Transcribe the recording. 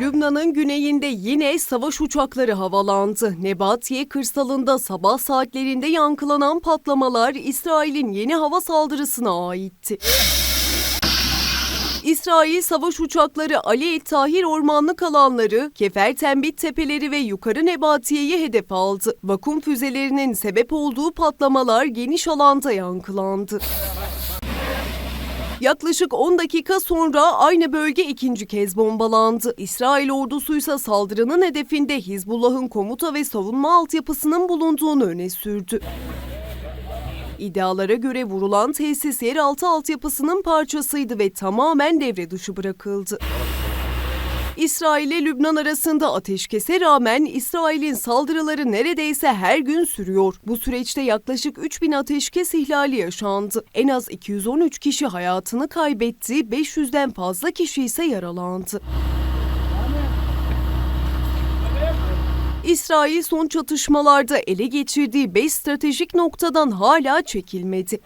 Lübnan'ın güneyinde yine savaş uçakları havalandı. Nebatiye kırsalında sabah saatlerinde yankılanan patlamalar İsrail'in yeni hava saldırısına aitti. İsrail savaş uçakları Ali Tahir ormanlık alanları, Kefer Tembit tepeleri ve yukarı Nebatiye'yi hedef aldı. Vakum füzelerinin sebep olduğu patlamalar geniş alanda yankılandı. Yaklaşık 10 dakika sonra aynı bölge ikinci kez bombalandı. İsrail ordusuysa saldırının hedefinde Hizbullah'ın komuta ve savunma altyapısının bulunduğunu öne sürdü. İddialara göre vurulan tesis yeraltı altyapısının parçasıydı ve tamamen devre dışı bırakıldı. İsrail ile Lübnan arasında ateşkese rağmen İsrail'in saldırıları neredeyse her gün sürüyor. Bu süreçte yaklaşık 3000 ateşkes ihlali yaşandı. En az 213 kişi hayatını kaybetti, 500'den fazla kişi ise yaralandı. İsrail son çatışmalarda ele geçirdiği 5 stratejik noktadan hala çekilmedi.